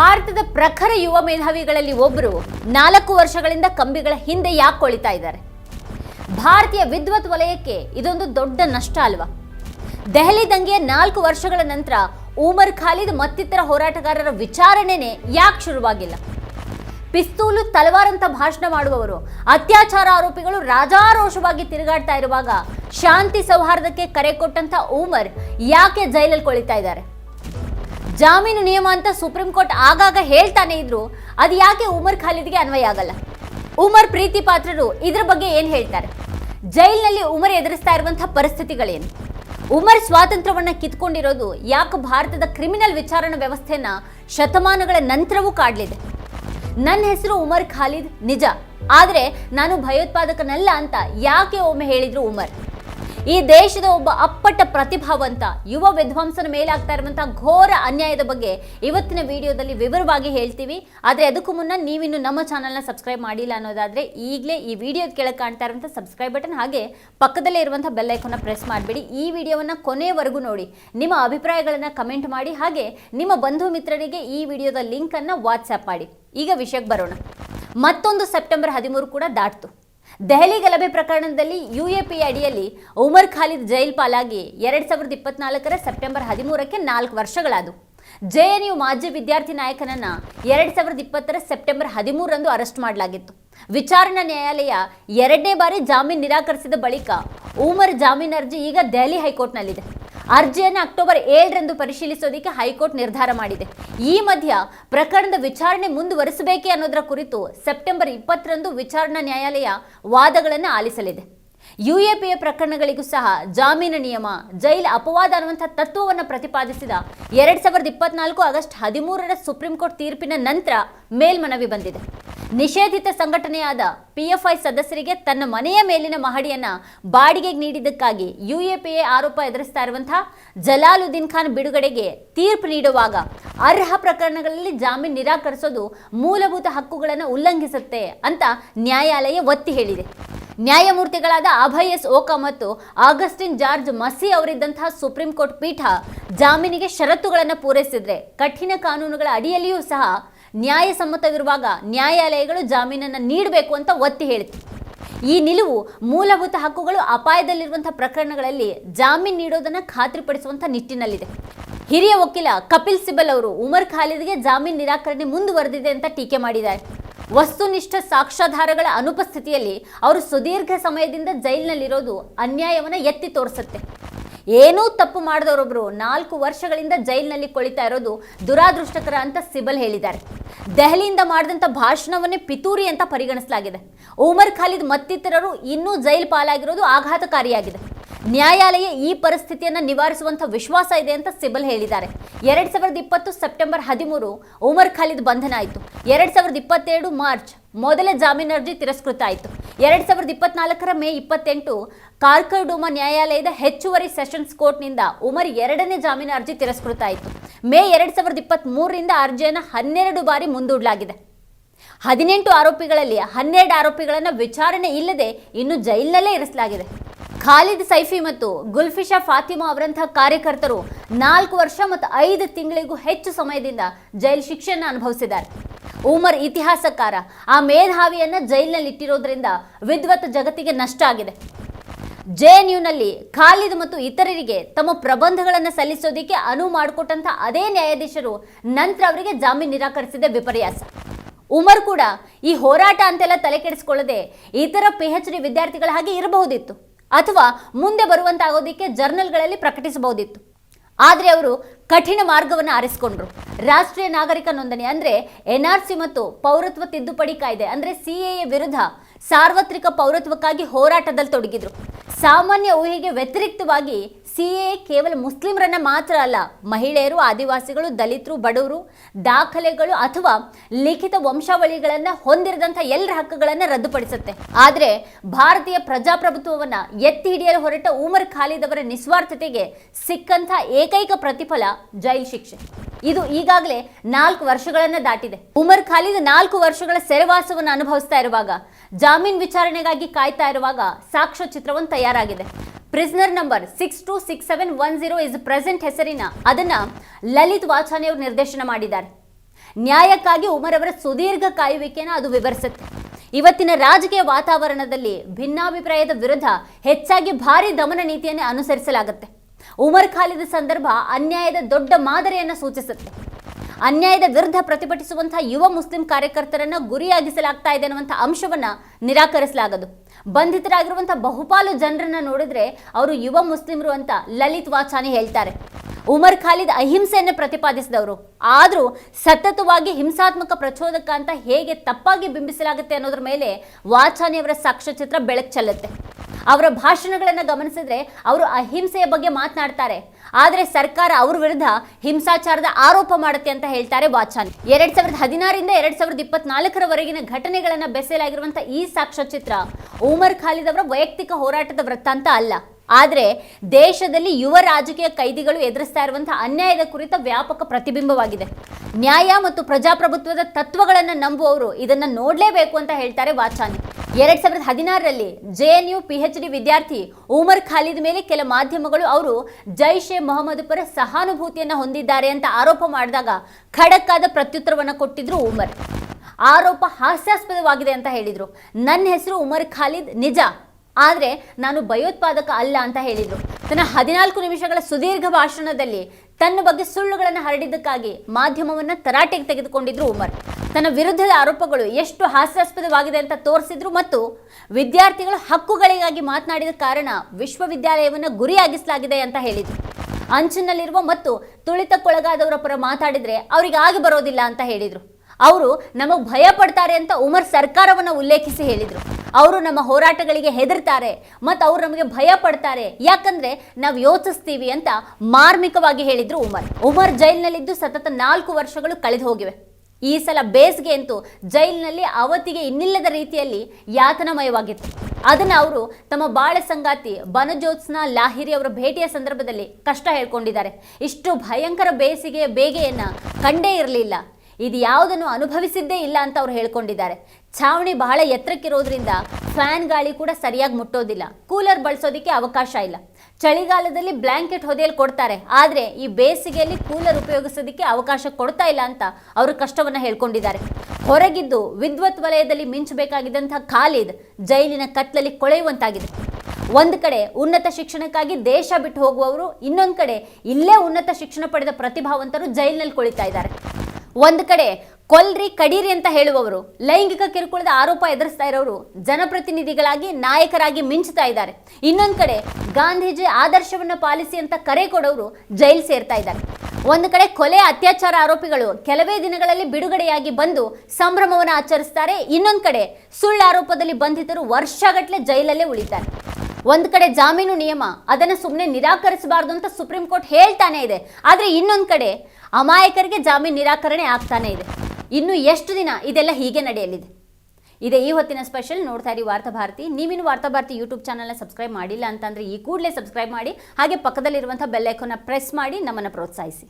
ಭಾರತದ ಪ್ರಖರ ಯುವ ಮೇಧಾವಿಗಳಲ್ಲಿ ಒಬ್ಬರು ನಾಲ್ಕು ವರ್ಷಗಳಿಂದ ಕಂಬಿಗಳ ಹಿಂದೆ ಯಾಕೆ ಕೊಳಿತಾ ಇದ್ದಾರೆ? ಭಾರತೀಯ ವಿದ್ವತ್ ವಲಯಕ್ಕೆ ಇದೊಂದು ದೊಡ್ಡ ನಷ್ಟ ಅಲ್ವಾ? ದೆಹಲಿ ದಂಗೆಯ ನಾಲ್ಕು ವರ್ಷಗಳ ನಂತರ ಉಮರ್ ಖಾಲಿದ್ ಮತ್ತಿತರ ಹೋರಾಟಗಾರರ ವಿಚಾರಣೆನೇ ಯಾಕೆ ಶುರುವಾಗಿಲ್ಲ? ಪಿಸ್ತೂಲು ತಲವಾರಂತ ಭಾಷಣ ಮಾಡುವವರು ಅತ್ಯಾಚಾರ ಆರೋಪಿಗಳು ರಾಜಾರೋಷವಾಗಿ ತಿರುಗಾಡ್ತಾ ಇರುವಾಗ ಶಾಂತಿ ಸೌಹಾರ್ದಕ್ಕೆ ಕರೆ ಕೊಟ್ಟಂತ ಉಮರ್ ಯಾಕೆ ಜೈಲಲ್ಲಿ ಕೊಳಿತಾ ಇದ್ದಾರೆ? ಜಾಮೀನು ನಿಯಮ ಅಂತ ಸುಪ್ರೀಂ ಕೋರ್ಟ್ ಆಗಾಗ ಹೇಳ್ತಾನೆ ಇದ್ರು. ಅದು ಯಾಕೆ ಉಮರ್ ಖಾಲಿದ್ಗೆ ಅನ್ವಯ ಆಗಲ್ಲ? ಉಮರ್ ಪ್ರೀತಿ ಪಾತ್ರರು ಇದ್ರ ಬಗ್ಗೆ ಏನ್ ಹೇಳ್ತಾರೆ? ಜೈಲಿನಲ್ಲಿ ಉಮರ್ ಎದುರಿಸ್ತಾ ಇರುವಂತಹ ಪರಿಸ್ಥಿತಿಗಳೇನು? ಉಮರ್ ಸ್ವಾತಂತ್ರ್ಯವನ್ನ ಕಿತ್ಕೊಂಡಿರೋದು ಯಾಕೆ ಭಾರತದ ಕ್ರಿಮಿನಲ್ ವಿಚಾರಣಾ ವ್ಯವಸ್ಥೆಯನ್ನ ಶತಮಾನಗಳ ನಂತರವೂ ಕಾಡ್ಲಿದೆ? ನನ್ನ ಹೆಸರು ಉಮರ್ ಖಾಲಿದ್ ನಿಜ. ಆದ್ರೆ ನಾನು ಭಯೋತ್ಪಾದಕನಲ್ಲ ಅಂತ ಯಾಕೆ ಒಮ್ಮೆ ಹೇಳಿದ್ರು ಉಮರ್? ಈ ದೇಶದ ಒಬ್ಬ ಅಪ್ಪಟ ಪ್ರತಿಭಾವಂತ ಯುವ ವಿದ್ವಾಂಸನ ಮೇಲಾಗ್ತಾ ಇರುವಂತಹ ಘೋರ ಅನ್ಯಾಯದ ಬಗ್ಗೆ ಇವತ್ತಿನ ವಿಡಿಯೋದಲ್ಲಿ ವಿವರವಾಗಿ ಹೇಳ್ತೀವಿ. ಆದರೆ ಅದಕ್ಕೂ ಮುನ್ನ ನೀವಿನ್ನು ನಮ್ಮ ಚಾನಲ್ನ ಸಬ್ಸ್ಕ್ರೈಬ್ ಮಾಡಿಲ್ಲ ಅನ್ನೋದಾದ್ರೆ ಈಗಲೇ ಈ ವಿಡಿಯೋದ ಕೆಳಗೆ ಕಾಣ್ತಾ ಇರುವಂಥ ಸಬ್ಸ್ಕ್ರೈಬ್ ಬಟನ್ ಹಾಗೆ ಪಕ್ಕದಲ್ಲೇ ಇರುವಂಥ ಬೆಲ್ ಐಕಾನ್ನ ಪ್ರೆಸ್ ಮಾಡಿಬಿಡಿ. ಈ ವಿಡಿಯೋವನ್ನು ಕೊನೆಯವರೆಗೂ ನೋಡಿ. ನಿಮ್ಮ ಅಭಿಪ್ರಾಯಗಳನ್ನು ಕಮೆಂಟ್ ಮಾಡಿ. ಹಾಗೆ ನಿಮ್ಮ ಬಂಧು ಮಿತ್ರರಿಗೆ ಈ ವಿಡಿಯೋದ ಲಿಂಕನ್ನು ವಾಟ್ಸ್ಆ್ಯಪ್ ಮಾಡಿ. ಈಗ ವಿಷಯಕ್ಕೆ ಬರೋಣ. ಮತ್ತೊಂದು ಸೆಪ್ಟೆಂಬರ್ ಹದಿಮೂರು ಕೂಡ ದಾಟ್ತು. ದೆಹಲಿ ಗಲಭೆ ಪ್ರಕರಣದಲ್ಲಿ ಯುಎಪಿ ಅಡಿಯಲ್ಲಿ ಉಮರ್ ಖಾಲಿದ್ ಜೈಲ್ ಪಾಲಾಗಿ ಎರಡ್ ಸಾವಿರದ ಇಪ್ಪತ್ನಾಲ್ಕರ ಸೆಪ್ಟೆಂಬರ್ ಹದಿಮೂರಕ್ಕೆ ನಾಲ್ಕು ವರ್ಷಗಳಾದವು. ಜೆಎನ್ಯು ಮಾಜಿ ವಿದ್ಯಾರ್ಥಿ ನಾಯಕನನ್ನ ಎರಡ್ ಸಾವಿರದ ಇಪ್ಪತ್ತರ ಸೆಪ್ಟೆಂಬರ್ ಹದಿಮೂರರಂದು ಅರೆಸ್ಟ್ ಮಾಡಲಾಗಿತ್ತು. ವಿಚಾರಣಾ ನ್ಯಾಯಾಲಯ ಎರಡನೇ ಬಾರಿ ಜಾಮೀನು ನಿರಾಕರಿಸಿದ ಬಳಿಕ ಉಮರ್ ಜಾಮೀನು ಅರ್ಜಿ ಈಗ ದೆಹಲಿ ಹೈಕೋರ್ಟ್ನಲ್ಲಿದೆ. ಅರ್ಜಿಯನ್ನು ಅಕ್ಟೋಬರ್ ಏಳರಂದು ಪರಿಶೀಲಿಸೋದಕ್ಕೆ ಹೈಕೋರ್ಟ್ ನಿರ್ಧಾರ ಮಾಡಿದೆ. ಈ ಮಧ್ಯ ಪ್ರಕರಣದ ವಿಚಾರಣೆ ಮುಂದುವರಿಸಬೇಕೇ ಅನ್ನೋದರ ಕುರಿತು ಸೆಪ್ಟೆಂಬರ್ ಇಪ್ಪತ್ತರಂದು ವಿಚಾರಣಾ ನ್ಯಾಯಾಲಯ ವಾದಗಳನ್ನು ಆಲಿಸಲಿದೆ. ಯುಎಪಿಎ ಪ್ರಕರಣಗಳಿಗೂ ಸಹ ಜಾಮೀನು ನಿಯಮ, ಜೈಲ್ ಅಪವಾದ ಅನ್ನುವಂಥ ತತ್ವವನ್ನು ಪ್ರತಿಪಾದಿಸಿದ ಎರಡು ಸಾವಿರದ ಇಪ್ಪತ್ನಾಲ್ಕು ಆಗಸ್ಟ್ ಹದಿಮೂರರ ಸುಪ್ರೀಂ ಕೋರ್ಟ್ ತೀರ್ಪಿನ ನಂತರ ಮೇಲ್ಮನವಿ ಬಂದಿದೆ. ನಿಷೇಧಿತ ಸಂಘಟನೆಯಾದ ಪಿಎಫ್ಐ ಸದಸ್ಯರಿಗೆ ತನ್ನ ಮನೆಯ ಮೇಲಿನ ಮಹಡಿಯನ್ನ ಬಾಡಿಗೆಗೆ ನೀಡಿದ್ದಕ್ಕಾಗಿ ಯುಎಪಿಎ ಆರೋಪ ಎದುರಿಸ್ತಾ ಇರುವಂತಹ ಜಲಾಲುದ್ದೀನ್ ಖಾನ್ ಬಿಡುಗಡೆಗೆ ತೀರ್ಪು ನೀಡುವಾಗ ಅರ್ಹ ಪ್ರಕರಣಗಳಲ್ಲಿ ಜಾಮೀನು ನಿರಾಕರಿಸೋದು ಮೂಲಭೂತ ಹಕ್ಕುಗಳನ್ನು ಉಲ್ಲಂಘಿಸುತ್ತೆ ಅಂತ ನ್ಯಾಯಾಲಯ ಒತ್ತಿ ಹೇಳಿದೆ. ನ್ಯಾಯಮೂರ್ತಿಗಳಾದ ಅಭಯ್ ಎಸ್ ಓಕಾ ಮತ್ತು ಆಗಸ್ಟಿನ್ ಜಾರ್ಜ್ ಮಸಿ ಅವರಿದ್ದಂತಹ ಸುಪ್ರೀಂ ಕೋರ್ಟ್ ಪೀಠ ಜಾಮೀನಿಗೆ ಷರತ್ತುಗಳನ್ನು ಪೂರೈಸಿದ್ರೆ ಕಠಿಣ ಕಾನೂನುಗಳ ಅಡಿಯಲ್ಲಿಯೂ ಸಹ ನ್ಯಾಯಸಮ್ಮತವಿರುವಾಗ ನ್ಯಾಯಾಲಯಗಳು ಜಾಮೀನನ್ನು ನೀಡಬೇಕು ಅಂತ ಒತ್ತಿ ಹೇಳಿತು ಈ ನಿಲುವು ಮೂಲಭೂತ ಹಕ್ಕುಗಳು ಅಪಾಯದಲ್ಲಿರುವಂಥ ಪ್ರಕರಣಗಳಲ್ಲಿ ಜಾಮೀನು ನೀಡೋದನ್ನು ಖಾತ್ರಿಪಡಿಸುವಂಥ ನಿಟ್ಟಿನಲ್ಲಿದೆ. ಹಿರಿಯ ವಕೀಲ ಕಪಿಲ್ ಸಿಬಲ್ ಅವರು ಉಮರ್ ಖಾಲಿದ್ಗೆ ಜಾಮೀನು ನಿರಾಕರಣೆ ಮುಂದುವರೆದಿದೆ ಅಂತ ಟೀಕೆ ಮಾಡಿದ್ದಾರೆ. ವಸ್ತುನಿಷ್ಠ ಸಾಕ್ಷ್ಯಾಧಾರಗಳ ಅನುಪಸ್ಥಿತಿಯಲ್ಲಿ ಅವರು ಸುದೀರ್ಘ ಸಮಯದಿಂದ ಜೈಲಿನಲ್ಲಿರೋದು ಅನ್ಯಾಯವನ್ನು ಎತ್ತಿ ತೋರಿಸುತ್ತೆ. ಏನೂ ತಪ್ಪು ಮಾಡಿದವರೊಬ್ಬರು ನಾಲ್ಕು ವರ್ಷಗಳಿಂದ ಜೈಲಿನಲ್ಲಿ ಕೊಳಿತಾ ಇರೋದು ದುರಾದೃಷ್ಟಕರ ಅಂತ ಸಿಬಲ್ ಹೇಳಿದ್ದಾರೆ. ದೆಹಲಿಯಿಂದ ಮಾಡಿದಂಥ ಭಾಷಣವನ್ನೇ ಪಿತೂರಿ ಅಂತ ಪರಿಗಣಿಸಲಾಗಿದೆ. ಉಮರ್ ಖಾಲಿದ್ ಮತ್ತಿತರರು ಇನ್ನೂ ಜೈಲ್ ಪಾಲಾಗಿರೋದು ಆಘಾತಕಾರಿಯಾಗಿದೆ. ನ್ಯಾಯಾಲಯ ಈ ಪರಿಸ್ಥಿತಿಯನ್ನು ನಿವಾರಿಸುವಂಥ ವಿಶ್ವಾಸ ಇದೆ ಅಂತ ಸಿಬಲ್ ಹೇಳಿದ್ದಾರೆ. ಎರಡು ಸಾವಿರದ ಇಪ್ಪತ್ತು ಸೆಪ್ಟೆಂಬರ್ ಹದಿಮೂರು ಉಮರ್ ಖಾಲಿದ್ ಬಂಧನ ಆಯಿತು. ಎರಡು ಸಾವಿರದ ಇಪ್ಪತ್ತೆರಡು ಮಾರ್ಚ್ ಮೊದಲ ಜಾಮೀನು ಅರ್ಜಿ ತಿರಸ್ಕೃತ ಆಯಿತು. ಎರಡ್ ಸಾವಿರದ ಇಪ್ಪತ್ನಾಲ್ಕರ ಮೇ ಇಪ್ಪತ್ತೆಂಟು ಕಾರ್ಕರ್ಡೋಮ ನ್ಯಾಯಾಲಯದ ಹೆಚ್ಚುವರಿ ಸೆಷನ್ಸ್ ಕೋರ್ಟ್ನಿಂದ ಉಮರ್ ಎರಡನೇ ಜಾಮೀನು ಅರ್ಜಿ ತಿರಸ್ಕೃತ ಆಯಿತು. ಮೇ ಎರಡ್ ಸಾವಿರದ ಇಪ್ಪತ್ತ್ ಮೂರರಿಂದ ಅರ್ಜಿಯನ್ನು ಹನ್ನೆರಡು ಬಾರಿ ಮುಂದೂಡಲಾಗಿದೆ. ಹದಿನೆಂಟು ಆರೋಪಿಗಳಲ್ಲಿ ಹನ್ನೆರಡು ಆರೋಪಿಗಳನ್ನು ವಿಚಾರಣೆ ಇಲ್ಲದೆ ಇನ್ನು ಜೈಲಿನಲ್ಲೇ ಇರಿಸಲಾಗಿದೆ. ಖಾಲಿದ್ ಸೈಫಿ ಮತ್ತು ಗುಲ್ಫಿಶಾ ಫಾತಿಮಾ ಅವರಂತಹ ಕಾರ್ಯಕರ್ತರು ನಾಲ್ಕು ವರ್ಷ ಮತ್ತು ಐದು ತಿಂಗಳಿಗೂ ಹೆಚ್ಚು ಸಮಯದಿಂದ ಜೈಲು ಶಿಕ್ಷೆಯನ್ನು ಅನುಭವಿಸಿದ್ದಾರೆ. ಉಮರ್ ಇತಿಹಾಸಕಾರ. ಆ ಮೇಧಾವಿಯನ್ನ ಜೈಲಿನಲ್ಲಿ ಇಟ್ಟಿರೋದ್ರಿಂದ ವಿದ್ವತ್ ಜಗತ್ತಿಗೆ ನಷ್ಟ ಆಗಿದೆ. ಜೆ ಎನ್ ಯುನಲ್ಲಿ ಖಾಲಿದ್ ಮತ್ತು ಇತರರಿಗೆ ತಮ್ಮ ಪ್ರಬಂಧಗಳನ್ನು ಸಲ್ಲಿಸೋದಿಕ್ಕೆ ಅನುವು ಮಾಡಿಕೊಟ್ಟಂತ ಅದೇ ನ್ಯಾಯಾಧೀಶರು ನಂತರ ಅವರಿಗೆ ಜಾಮೀನು ನಿರಾಕರಿಸಿದ ವಿಪರ್ಯಾಸ. ಉಮರ್ ಕೂಡ ಈ ಹೋರಾಟ ಅಂತೆಲ್ಲ ತಲೆ ಕೆಡಿಸ್ಕೊಳ್ಳದೆ ಇತರ ಪಿ ಎಚ್ ಡಿ ವಿದ್ಯಾರ್ಥಿಗಳ ಹಾಗೆ ಇರಬಹುದಿತ್ತು. ಅಥವಾ ಮುಂದೆ ಬರುವಂತಾಗೋದಕ್ಕೆ ಜರ್ನಲ್ಗಳಲ್ಲಿ ಪ್ರಕಟಿಸಬಹುದಿತ್ತು. ಆದರೆ ಅವರು ಕಠಿಣ ಮಾರ್ಗವನ್ನು ಆರಿಸಿಕೊಂಡ್ರು. ರಾಷ್ಟ್ರೀಯ ನಾಗರಿಕ ನೋಂದಣಿ ಅಂದರೆ ಎನ್ ಮತ್ತು ಪೌರತ್ವ ತಿದ್ದುಪಡಿ ಕಾಯ್ದೆ ಅಂದರೆ ಸಿ ಎ ವಿರುದ್ಧ ಸಾರ್ವತ್ರಿಕ ಪೌರತ್ವಕ್ಕಾಗಿ ಹೋರಾಟದಲ್ಲಿ ತೊಡಗಿದ್ರು. ಸಾಮಾನ್ಯ ಊಹೆಗೆ ವ್ಯತಿರಿಕ್ತವಾಗಿ ಸಿ ಎ ಕೇವಲ ಮುಸ್ಲಿಮರನ್ನ ಮಾತ್ರ ಅಲ್ಲ, ಮಹಿಳೆಯರು, ಆದಿವಾಸಿಗಳು, ದಲಿತರು, ಬಡವರು, ದಾಖಲೆಗಳು ಅಥವಾ ಲಿಖಿತ ವಂಶಾವಳಿಗಳನ್ನು ಹೊಂದಿರದಂಥ ಎಲ್ಲರ ಹಕ್ಕುಗಳನ್ನು ರದ್ದುಪಡಿಸುತ್ತೆ. ಆದರೆ ಭಾರತೀಯ ಪ್ರಜಾಪ್ರಭುತ್ವವನ್ನ ಎತ್ತಿ ಹಿಡಿಯಲು ಹೊರಟ ಉಮರ್ ಖಾಲಿದ್ ಅವರ ನಿಸ್ವಾರ್ಥತೆಗೆ ಸಿಕ್ಕಂಥ ಏಕೈಕ ಪ್ರತಿಫಲ ಜೈಲ್ ಶಿಕ್ಷೆ. ಇದು ಈಗಾಗಲೇ ನಾಲ್ಕು ವರ್ಷಗಳನ್ನ ದಾಟಿದೆ. ಉಮರ್ ಖಾಲಿದ್ ನಾಲ್ಕು ವರ್ಷಗಳ ಸೆರೆವಾಸವನ್ನು ಅನುಭವಿಸ್ತಾ ಇರುವಾಗ, ಜಾಮೀನ್ ವಿಚಾರಣೆಗಾಗಿ ಕಾಯ್ತಾ ಇರುವಾಗ ಸಾಕ್ಷ್ಯ ಚಿತ್ರವನ್ನು ತಯಾರಾಗಿದೆ. Prisoner number six two six seven one zero is present ಹೆಸರಿನ ಅದನ್ನ ಲಲಿತ್ ವಾಚಾನಿ ಅವರು ನಿರ್ದೇಶನ ಮಾಡಿದ್ದಾರೆ. ನ್ಯಾಯಕ್ಕಾಗಿ ಉಮರ್ ಅವರ ಸುದೀರ್ಘ ಕಾಯುವಿಕೆಯನ್ನು ಅದು ವಿವರಿಸುತ್ತೆ. ಇವತ್ತಿನ ರಾಜಕೀಯ ವಾತಾವರಣದಲ್ಲಿ ಭಿನ್ನಾಭಿಪ್ರಾಯದ ವಿರುದ್ಧ ಹೆಚ್ಚಾಗಿ ಭಾರಿ ದಮನ ನೀತಿಯನ್ನು ಅನುಸರಿಸಲಾಗುತ್ತೆ. ಉಮರ್ ಖಾಲಿದ ಸಂದರ್ಭ ಅನ್ಯಾಯದ ದೊಡ್ಡ ಮಾದರಿಯನ್ನು ಸೂಚಿಸುತ್ತೆ. ಅನ್ಯಾಯದ ವಿರುದ್ಧ ಪ್ರತಿಭಟಿಸುವಂತಹ ಯುವ ಮುಸ್ಲಿಂ ಕಾರ್ಯಕರ್ತರನ್ನ ಗುರಿಯಾಗಿಸಲಾಗ್ತಾ ಇದೆ ಅನ್ನುವಂಥ ಅಂಶವನ್ನ ನಿರಾಕರಿಸಲಾಗದು. ಬಂಧಿತರಾಗಿರುವಂತಹ ಬಹುಪಾಲು ಜನರನ್ನ ನೋಡಿದ್ರೆ ಅವರು ಯುವ ಮುಸ್ಲಿಮರು ಅಂತ ಲಲಿತ್ ವಾಚಾನಿ ಹೇಳ್ತಾರೆ. ಉಮರ್ ಖಾಲಿದ್ ಅಹಿಂಸೆಯನ್ನು ಪ್ರತಿಪಾದಿಸಿದವರು. ಆದರೂ ಸತತವಾಗಿ ಹಿಂಸಾತ್ಮಕ ಪ್ರಚೋದಕ ಅಂತ ಹೇಗೆ ತಪ್ಪಾಗಿ ಬಿಂಬಿಸಲಾಗುತ್ತೆ ಅನ್ನೋದ್ರ ಮೇಲೆ ವಾಚಾನಿ ಅವರ ಸಾಕ್ಷ್ಯಚಿತ್ರ ಬೆಳಕು ಚೆಲ್ಲುತ್ತೆ. ಅವರ ಭಾಷಣಗಳನ್ನು ಗಮನಿಸಿದ್ರೆ ಅವರು ಅಹಿಂಸೆಯ ಬಗ್ಗೆ ಮಾತನಾಡ್ತಾರೆ. ಆದರೆ ಸರ್ಕಾರ ಅವ್ರ ವಿರುದ್ಧ ಹಿಂಸಾಚಾರದ ಆರೋಪ ಮಾಡುತ್ತೆ ಅಂತ ಹೇಳ್ತಾರೆ ವಾಚಾನಿ. ಎರಡ್ ಸಾವಿರದ ಹದಿನಾರರಿಂದ ಎರಡ್ ಸಾವಿರದ ಇಪ್ಪತ್ನಾಲ್ಕರವರೆಗಿನ ಘಟನೆಗಳನ್ನ ಬೆಸೆಯಲಾಗಿರುವಂತಹ ಈ ಸಾಕ್ಷ್ಯಚಿತ್ರ ಉಮರ್ ಖಾಲಿದ್ ಅವರ ವೈಯಕ್ತಿಕ ಹೋರಾಟದ ವೃತ್ತಾಂತ ಅಲ್ಲ. ಆದರೆ ದೇಶದಲ್ಲಿ ಯುವ ರಾಜಕೀಯ ಕೈದಿಗಳು ಎದುರಿಸ್ತಾ ಇರುವಂತಹ ಅನ್ಯಾಯದ ಕುರಿತ ವ್ಯಾಪಕ ಪ್ರತಿಬಿಂಬವಾಗಿದೆ. ನ್ಯಾಯ ಮತ್ತು ಪ್ರಜಾಪ್ರಭುತ್ವದ ತತ್ವಗಳನ್ನು ನಂಬುವವರು ಇದನ್ನು ನೋಡಲೇಬೇಕು ಅಂತ ಹೇಳ್ತಾರೆ ವಾಚಾನಿ. ಎರಡ್ ಸಾವಿರದ ಹದಿನಾರರಲ್ಲಿ J N U P H D ವಿದ್ಯಾರ್ಥಿ ಉಮರ್ ಖಾಲಿದ್ ಮೇಲೆ ಕೆಲ ಮಾಧ್ಯಮಗಳು ಅವರು ಜೈಷ್ ಎ ಮೊಹಮ್ಮದ್ ಪರ ಸಹಾನುಭೂತಿಯನ್ನು ಹೊಂದಿದ್ದಾರೆ ಅಂತ ಆರೋಪ ಮಾಡಿದಾಗ ಖಡಕ್ಕಾದ ಪ್ರತ್ಯುತ್ತರವನ್ನು ಕೊಟ್ಟಿದ್ರು ಉಮರ್. ಆರೋಪ ಹಾಸ್ಯಾಸ್ಪದವಾಗಿದೆ ಅಂತ ಹೇಳಿದರು. ನನ್ನ ಹೆಸರು ಉಮರ್ ಖಾಲಿದ್. ನಿಜ ಆದರೆ ನಾನು ಭಯೋತ್ಪಾದಕ ಅಲ್ಲ ಅಂತ ಹೇಳಿದರು. ತನ್ನ ಹದಿನಾಲ್ಕು ನಿಮಿಷಗಳ ಸುದೀರ್ಘ ಭಾಷಣದಲ್ಲಿ ತನ್ನ ಬಗ್ಗೆ ಸುಳ್ಳುಗಳನ್ನು ಹರಡಿದ್ದಕ್ಕಾಗಿ ಮಾಧ್ಯಮವನ್ನು ತರಾಟೆಗೆ ತೆಗೆದುಕೊಂಡಿದ್ರು ಉಮರ್. ತನ್ನ ವಿರುದ್ಧದ ಆರೋಪಗಳು ಎಷ್ಟು ಹಾಸ್ಯಾಸ್ಪದವಾಗಿದೆ ಅಂತ ತೋರಿಸಿದ್ರು ಮತ್ತು ವಿದ್ಯಾರ್ಥಿಗಳ ಹಕ್ಕುಗಳಿಗಾಗಿ ಮಾತನಾಡಿದ ಕಾರಣ ವಿಶ್ವವಿದ್ಯಾಲಯವನ್ನು ಗುರಿಯಾಗಿಸಲಾಗಿದೆ ಅಂತ ಹೇಳಿದರು. ಅಂಚಿನಲ್ಲಿರುವ ಮತ್ತು ತುಳಿತಕ್ಕೊಳಗಾದವರ ಪರ ಮಾತಾಡಿದರೆ ಅವರಿಗೆ ಆಗಿ ಬರೋದಿಲ್ಲ ಅಂತ ಹೇಳಿದರು. ಅವರು ನಮಗೆ ಭಯ ಪಡ್ತಾರೆ ಅಂತ ಉಮರ್ ಸರ್ಕಾರವನ್ನು ಉಲ್ಲೇಖಿಸಿ ಹೇಳಿದರು. ಅವರು ನಮ್ಮ ಹೋರಾಟಗಳಿಗೆ ಹೆದರ್ತಾರೆ, ಮತ್ತು ಅವರು ನಮಗೆ ಭಯ ಪಡ್ತಾರೆ. ಯಾಕಂದರೆ ನಾವು ಯೋಚಿಸ್ತೀವಿ ಅಂತ ಮಾರ್ಮಿಕವಾಗಿ ಹೇಳಿದರು ಉಮರ್. ಉಮರ್ ಜೈಲಿನಲ್ಲಿದ್ದು ಸತತ ನಾಲ್ಕು ವರ್ಷಗಳು ಕಳೆದು ಹೋಗಿವೆ. ಈ ಸಲ ಬೇಸಿಗೆ ಅಂತೂ ಜೈಲಿನಲ್ಲಿ ಅವತ್ತಿಗೆ ಇನ್ನಿಲ್ಲದ ರೀತಿಯಲ್ಲಿ ಯಾತನಮಯವಾಗಿತ್ತು. ಅದನ್ನು ಅವರು ತಮ್ಮ ಬಾಳ ಸಂಗಾತಿ ಬನಜೋತ್ಸ್ನ ಲಾಹಿರಿ ಅವರ ಭೇಟಿಯ ಸಂದರ್ಭದಲ್ಲಿ ಕಷ್ಟ ಹೇಳ್ಕೊಂಡಿದ್ದಾರೆ. ಇಷ್ಟು ಭಯಂಕರ ಬೇಸಿಗೆ, ಬೇಗೆಯನ್ನು ಕಂಡೇ ಇರಲಿಲ್ಲ. ಇದು ಯಾವುದನ್ನು ಅನುಭವಿಸಿದ್ದೇ ಇಲ್ಲ ಅಂತ ಅವ್ರು ಹೇಳ್ಕೊಂಡಿದ್ದಾರೆ. ಛಾವಣಿ ಬಹಳ ಎತ್ತರಕ್ಕಿರೋದ್ರಿಂದ ಫ್ಯಾನ್ ಗಾಳಿ ಕೂಡ ಸರಿಯಾಗಿ ಮುಟ್ಟೋದಿಲ್ಲ. ಕೂಲರ್ ಬಳಸೋದಕ್ಕೆ ಅವಕಾಶ ಇಲ್ಲ. ಚಳಿಗಾಲದಲ್ಲಿ ಬ್ಲ್ಯಾಂಕೆಟ್ ಹೊದೆಯಲ್ಲಿ ಕೊಡ್ತಾರೆ. ಆದರೆ ಈ ಬೇಸಿಗೆಯಲ್ಲಿ ಕೂಲರ್ ಉಪಯೋಗಿಸೋದಕ್ಕೆ ಅವಕಾಶ ಕೊಡ್ತಾ ಇಲ್ಲ ಅಂತ ಅವರು ಕಷ್ಟವನ್ನು ಹೇಳ್ಕೊಂಡಿದ್ದಾರೆ. ಹೊರಗಿದ್ದು ವಿದ್ವತ್ ವಲಯದಲ್ಲಿ ಮಿಂಚಬೇಕಾಗಿದ್ದಂಥ ಖಾಲಿದ್ ಜೈಲಿನ ಕತ್ಲಲ್ಲಿ ಕೊಳೆಯುವಂತಾಗಿದೆ. ಒಂದು ಕಡೆ ಉನ್ನತ ಶಿಕ್ಷಣಕ್ಕಾಗಿ ದೇಶ ಬಿಟ್ಟು ಹೋಗುವವರು, ಇನ್ನೊಂದು ಕಡೆ ಇಲ್ಲೇ ಉನ್ನತ ಶಿಕ್ಷಣ ಪಡೆದ ಪ್ರತಿಭಾವಂತರು ಜೈಲಿನಲ್ಲಿ ಕುಳಿತಾ ಇದ್ದಾರೆ. ಒಂದು ಕಡೆ ಕೊಲ್ರಿ ಕಡೀರಿ ಅಂತ ಹೇಳುವವರು, ಲೈಂಗಿಕ ಕಿರುಕುಳದ ಆರೋಪ ಎದುರಿಸ್ತಾ ಇರೋರು ಜನಪ್ರತಿನಿಧಿಗಳಾಗಿ ನಾಯಕರಾಗಿ ಮಿಂಚುತ್ತಾ ಇದ್ದಾರೆ. ಇನ್ನೊಂದು ಕಡೆ ಗಾಂಧೀಜಿ ಆದರ್ಶವನ್ನು ಪಾಲಿಸಿ ಅಂತ ಕರೆ ಕೊಡೋರು ಜೈಲು ಸೇರ್ತಾ ಇದ್ದಾರೆ. ಒಂದು ಕಡೆ ಕೊಲೆ ಅತ್ಯಾಚಾರ ಆರೋಪಿಗಳು ಕೆಲವೇ ದಿನಗಳಲ್ಲಿ ಬಿಡುಗಡೆಯಾಗಿ ಬಂದು ಸಂಭ್ರಮವನ್ನು ಆಚರಿಸ್ತಾರೆ. ಇನ್ನೊಂದು ಕಡೆ ಸುಳ್ಳು ಆರೋಪದಲ್ಲಿ ಬಂಧಿತರು ವರ್ಷಗಟ್ಟಲೆ ಜೈಲಲ್ಲೇ ಉಳಿತಾರೆ. ಒಂದು ಕಡೆ ಜಾಮೀನು ನಿಯಮ, ಅದನ್ನು ಸುಮ್ಮನೆ ನಿರಾಕರಿಸಬಾರ್ದು ಅಂತ ಸುಪ್ರೀಂ ಕೋರ್ಟ್ ಹೇಳ್ತಾನೆ ಇದೆ. ಆದರೆ ಇನ್ನೊಂದು ಕಡೆ ಅಮಾಯಕರಿಗೆ ಜಾಮೀನು ನಿರಾಕರಣೆ ಆಗ್ತಾನೆ ಇದೆ. ಇನ್ನು ಎಷ್ಟು ದಿನ ಇದೆಲ್ಲ ಹೀಗೆ ನಡೆಯಲಿದೆ? ಇದೆ ಈ ಹೊತ್ತಿನ ಸ್ಪೆಷಲ್ ನೋಡ್ತಾ ಇರಿ ವಾರ್ತಾ ಭಾರತಿ. ವಾರ್ತಾಭಾರತಿ ವಾರ್ತಾ ಭಾರತಿ ಯೂಟ್ಯೂಬ್ ಚಾನಲ್ನ ಸಬ್ಸ್ಕ್ರೈಬ್ ಮಾಡಿಲ್ಲ ಅಂತಂದರೆ ಈ ಕೂಡಲೇ ಸಬ್ಸ್ಕ್ರೈಬ್ ಮಾಡಿ, ಹಾಗೆ ಪಕ್ಕದಲ್ಲಿರುವಂಥ ಬೆಲ್ ಐಕಾನ್ನ ಪ್ರೆಸ್ ಮಾಡಿ ನಮ್ಮನ್ನು ಪ್ರೋತ್ಸಾಹಿಸಿ.